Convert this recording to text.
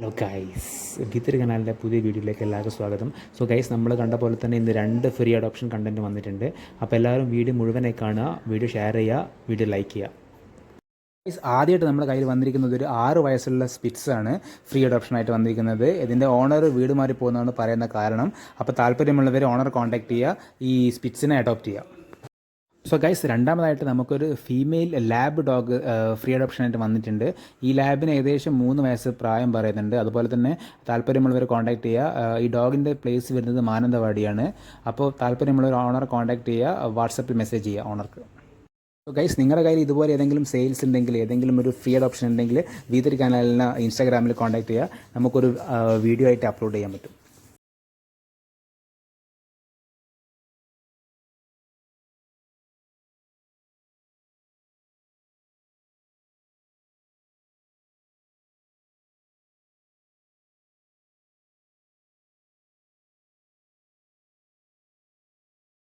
Hello guys ഗീത്തർ കനാലിന്റെ പുതിയ വീഡിയോയിലേക്ക് എല്ലാവർക്കും സ്വാഗതം. സോ ഗൈസ് നമ്മൾ കണ്ട പോലെ തന്നെ ഇന്ന് രണ്ട് ഫ്രീ അഡോപ്ഷൻ കണ്ടന്റ് വന്നിട്ടുണ്ട്. അപ്പോൾ എല്ലാവരും വീഡിയോ മുഴുവനായി കാണുക വീഡിയോ ഷെയർ ചെയ്യുക വീഡിയോ ലൈക്ക് ചെയ്യുക. ഗൈസ് ആദ്യമായിട്ട് നമ്മുടെ കയ്യിൽ വന്നിരിക്കുന്നത് ഒരു ആറ് വയസ്സുള്ള സ്പിറ്റ്സ് ആണ് ഫ്രീ അഡോപ്ഷൻ ആയിട്ട് വന്നിരിക്കുന്നത്. ഇതിന്റെ ഓണർ വീട് മാറി പോകുന്നതാണ് പറയുന്ന കാരണം. അപ്പോൾ താല്പര്യമുള്ളവർ ഓണർ കോൺടാക്ട് ചെയ്യുക ഈ സ്പിറ്റ്സിനെ അഡോപ്റ്റ് ചെയ്യുക. സോ ഗൈസ് രണ്ടാമതായിട്ട് നമുക്കൊരു female lab dog free adoption ആയിട്ട് വന്നിട്ടുണ്ട്. ഈ ലാബിന് ഏകദേശം മൂന്ന് വയസ്സ് പ്രായം പറയുന്നുണ്ട്. അതുപോലെ തന്നെ താല്പര്യമുള്ളവർ കോൺടാക്ട് ചെയ്യുക. ഈ ഡോഗിന്റെ പ്ലേസ് വരുന്നത് മാനന്തവാടിയാണ്. അപ്പോൾ താല്പര്യമുള്ളവർ ഓണർ കോൺടാക്ട് ചെയ്യുക വാട്സപ്പിൽ മെസ്സേജ് ചെയ്യുക ഓണർക്ക് സോ ഗൈസ് നിങ്ങളുടെ കയ്യിൽ ഇതുപോലെ ഏതെങ്കിലും സെയിൽസ് ഉണ്ടെങ്കിൽ ഏതെങ്കിലും ഒരു ഫ്രീ അഡോപ്ഷൻ ഉണ്ടെങ്കിൽ വീതരി ചാനലിന് ഇൻസ്റ്റാഗ്രാമിൽ കോൺടാക്ട് ചെയ്യുക. നമുക്കൊരു വീഡിയോ ആയിട്ട് അപ്ലോഡ് ചെയ്യാൻ പറ്റും.